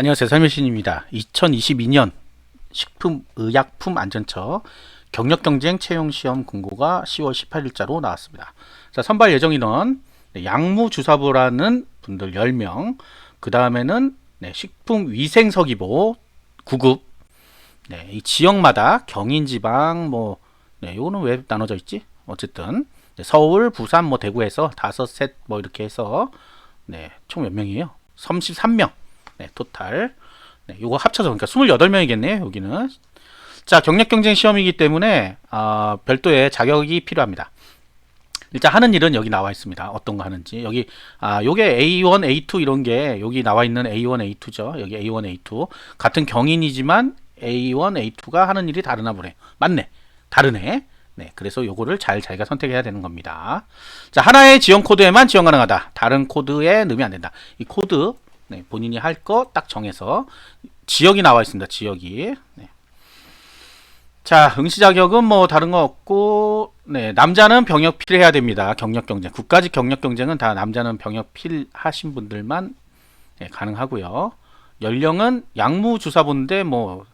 안녕하세요. 설미신입니다. 2022년 식품의약품 안전처 경력경쟁 채용시험 공고가 10월 18일자로 나왔습니다. 자, 선발 예정 인원 네, 양무주사부라는 분들 10명 그 다음에는 네, 식품위생서기보 9급 네, 이 지역마다 경인지방 뭐 네, 요거는 왜 나눠져 있지? 어쨌든 네, 서울, 부산, 뭐 대구에서 다섯 셋 뭐 이렇게 해서 네, 총 몇 명이에요? 33명. 네, 토탈. 네, 요거 합쳐서 그러니까 28명이겠네요, 여기는. 자, 경력 경쟁 시험이기 때문에 어, 별도의 자격이 필요합니다. 일단 하는 일은 여기 나와 있습니다. 어떤 거 하는지. 여기 아, 요게 A1, A2 이런 게 여기 나와 있는 A1, A2죠. 여기 A1, A2. 같은 경인이지만 A1, A2가 하는 일이 다르나 보네. 맞네. 다르네. 네, 그래서 요거를 잘 자기가 선택해야 되는 겁니다. 자, 하나의 지원 코드에만 지원 가능하다. 다른 코드에 넣으면 안 된다. 이 코드 네, 본인이 할 거 딱 정해서 지역이 나와 있습니다. 지역이. 네. 자, 응시 자격은 뭐 다른 거 없고, 네, 남자는 병역 필해야 됩니다. 경력 경쟁. 국가직 경력 경쟁은 다 남자는 병역 필하신 분들만 네, 가능하고요. 연령은 양무 주사부인데 뭐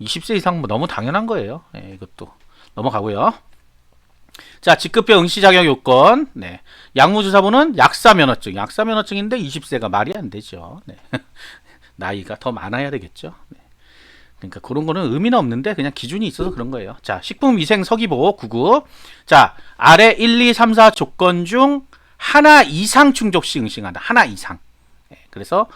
20세 이상 뭐 너무 당연한 거예요. 네, 이것도 넘어가고요. 자, 직급별 응시 자격 요건. 네. 양무주사부는 약사 면허증. 약사 면허증인데 20세가 말이 안 되죠. 네. 나이가 더 많아야 되겠죠. 네. 그러니까 그런 거는 의미는 없는데 그냥 기준이 있어서 그런 거예요. 자, 식품위생 서기보 99. 자, 아래 1, 2, 3, 4 조건 중 하나 이상 충족 시 응시한다. 하나 이상. 네. 그래서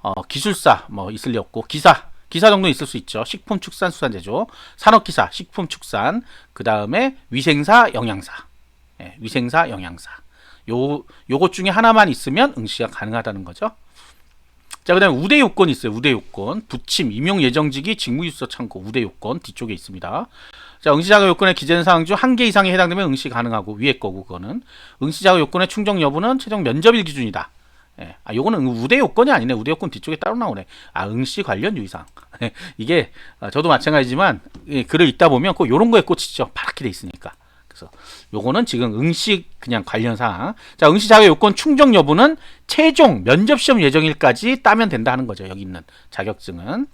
어, 기술사 뭐 있을 리 없고 기사 기사 정도 있을 수 있죠. 식품, 축산, 수산, 제조, 산업기사, 식품, 축산, 그 다음에 위생사, 영양사, 예, 위생사, 영양사. 요 요것 중에 하나만 있으면 응시가 가능하다는 거죠. 자, 그 다음에 우대 요건이 있어요. 우대 요건. 부침, 임용 예정직이 직무유서 창고 우대 요건 뒤쪽에 있습니다. 자, 응시자격 요건에 기재된 사항 중 한 개 이상에 해당되면 응시 가능하고 위에 거고 그거는 응시자격 요건의 충족 여부는 최종 면접일 기준이다. 예. 아, 요거는 우대 요건이 아니네. 우대 요건 뒤쪽에 따로 나오네. 아, 응시 관련 유의사항. 이게 아, 저도 마찬가지지만 예, 글을 읽다 보면 꼭 요런 거에 꽂히죠. 파랗게 돼 있으니까. 그래서 요거는 지금 응시 그냥 관련 사항. 자, 응시 자격 요건 충족 여부는 최종 면접 시험 예정일까지 따면 된다 하는 거죠. 여기 있는 자격증은.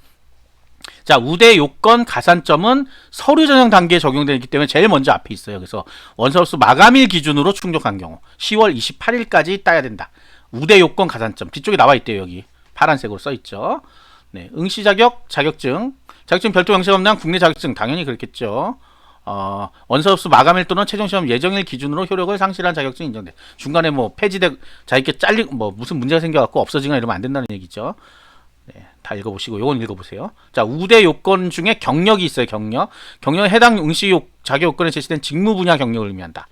자, 우대 요건 가산점은 서류 전형 단계에 적용되기 때문에 제일 먼저 앞에 있어요. 그래서 원서수 마감일 기준으로 충족한 경우 10월 28일까지 따야 된다. 우대 요건 가산점 뒤쪽에 나와 있대요 여기 파란색으로 써 있죠. 네, 응시 자격 자격증 자격증 별도 형식 없는 국내 자격증 당연히 그렇겠죠. 어, 원서 흡수 마감일 또는 최종 시험 예정일 기준으로 효력을 상실한 자격증 인정돼. 중간에 뭐 폐지돼 자기께 잘리 뭐 무슨 문제가 생겨갖고 없어지거나 이러면 안 된다는 얘기죠. 네, 다 읽어보시고 요건 읽어보세요. 자 우대 요건 중에 경력이 있어요. 경력 경력에 해당 응시 요, 자격 요건에 제시된 직무 분야 경력을 의미한다.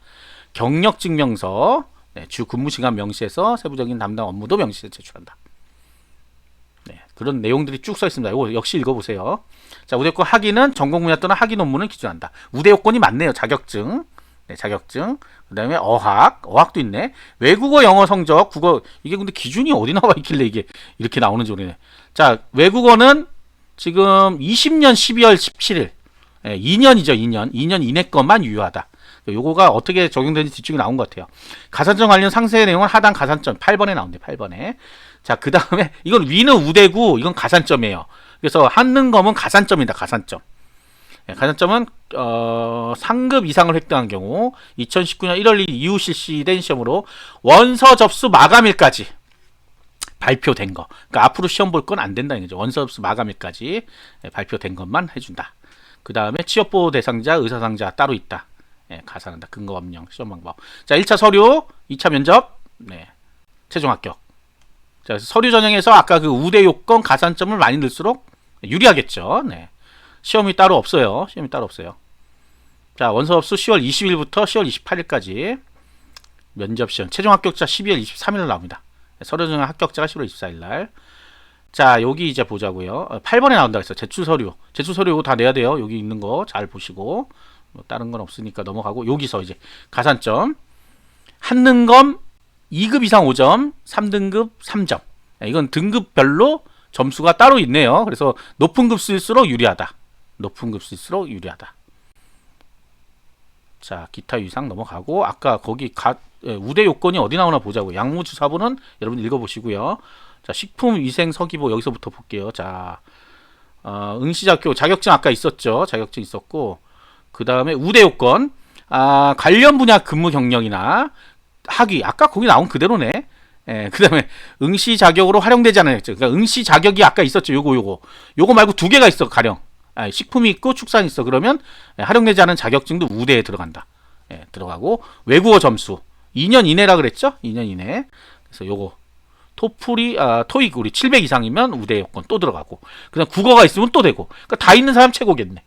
경력 증명서 네, 주 근무 시간 명시해서 세부적인 담당 업무도 명시해 제출한다. 네, 그런 내용들이 쭉 써 있습니다. 이거 역시 읽어보세요. 자, 우대권 학위는 전공 분야 또는 학위 논문을 기준한다. 우대 요건이 맞네요. 자격증. 네, 자격증. 그 다음에 어학. 어학도 있네. 외국어, 영어 성적, 국어. 이게 근데 기준이 어디 나와 있길래 이게 이렇게 나오는지 모르네. 자, 외국어는 지금 20년 12월 17일. 네, 2년이죠, 2년. 2년 이내 것만 유효하다. 요거가 어떻게 적용되는지 뒤쪽에 나온 것 같아요. 가산점 관련 상세 내용은 하단 가산점 8번에 나온대 8번에. 자, 그 다음에 이건 위는 우대고 이건 가산점이에요. 그래서 한는 검은 가산점이다. 가산점. 네, 가산점은 어, 상급 이상을 획득한 경우 2019년 1월 1일 이후 실시된 시험으로 원서 접수 마감일까지 발표된 거. 그러니까 앞으로 시험 볼 건 안 된다는 거죠. 원서 접수 마감일까지 네, 발표된 것만 해준다. 그 다음에 취업보호 대상자, 의사상자 따로 있다. 예, 가산한다. 근거 법령 시험 방법. 자, 1차 서류, 2차 면접, 네. 최종 합격. 자, 서류 전형에서 아까 그 우대 요건 가산점을 많이 넣을수록 유리하겠죠. 네. 시험이 따로 없어요. 시험이 따로 없어요. 자, 원서 접수 10월 20일부터 10월 28일까지 면접 시험. 최종 합격자 12월 23일 나옵니다. 서류 전형 합격자가 10월 24일 날. 자, 여기 이제 보자고요. 8번에 나온다 그랬어. 제출 서류. 제출 서류 다 내야 돼요. 여기 있는 거 잘 보시고. 뭐 다른 건 없으니까 넘어가고 여기서 이제 가산점 한능검 2급 이상 5점, 3등급 3점. 이건 등급별로 점수가 따로 있네요. 그래서 높은 급수일수록 유리하다. 높은 급수일수록 유리하다. 자, 기타 유상 넘어가고 아까 거기 가, 예, 우대 요건이 어디 나오나 보자고. 양무주사부는 여러분 읽어보시고요. 자, 식품 위생 서기보 여기서부터 볼게요. 자, 어, 응시자교 자격증 아까 있었죠. 자격증 있었고 그 다음에 우대 요건 아, 관련 분야 근무 경력이나 학위 아까 거기 나온 그대로네. 예, 그 다음에 응시 자격으로 활용되지 않아요. 그러니까 응시 자격이 아까 있었죠. 요거 요거. 요거 말고 두 개가 있어. 가령. 아, 식품이 있고 축산이 있어. 그러면 예, 활용되지 않은 자격증도 우대에 들어간다. 예, 들어가고 외국어 점수 2년 이내라 그랬죠? 2년 이내. 그래서 요거 토플이 아, 토익 우리 700 이상이면 우대 요건 또 들어가고. 그다음 국어가 있으면 또 되고. 그러니까 다 있는 사람 최고겠네.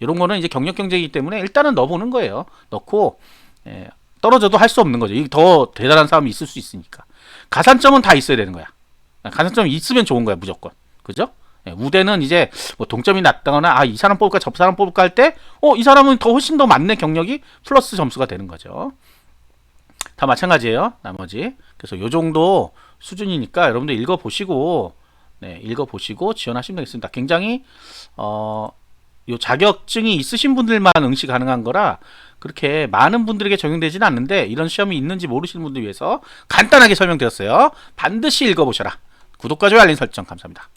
예. 이런 거는 이제 경력 경쟁이기 때문에 일단은 넣어 보는 거예요. 넣고 예, 떨어져도 할 수 없는 거죠. 더 대단한 사람이 있을 수 있으니까. 가산점은 다 있어야 되는 거야. 가산점이 있으면 좋은 거야, 무조건. 그죠? 예, 우대는 이제 뭐 동점이 낮다거나 아, 이 사람 뽑을까 저 사람 뽑을까 할 때 어, 이 사람은 더 훨씬 더 많네 경력이 플러스 점수가 되는 거죠. 다 마찬가지예요. 나머지. 그래서 요 정도 수준이니까 여러분들 읽어 보시고 네, 읽어 보시고 지원하시면 되겠습니다. 굉장히 어, 요 자격증이 있으신 분들만 응시 가능한 거라 그렇게 많은 분들에게 적용되지는 않는데 이런 시험이 있는지 모르시는 분들 위해서 간단하게 설명드렸어요. 반드시 읽어보셔라. 구독과 좋아요 알림 설정 감사합니다.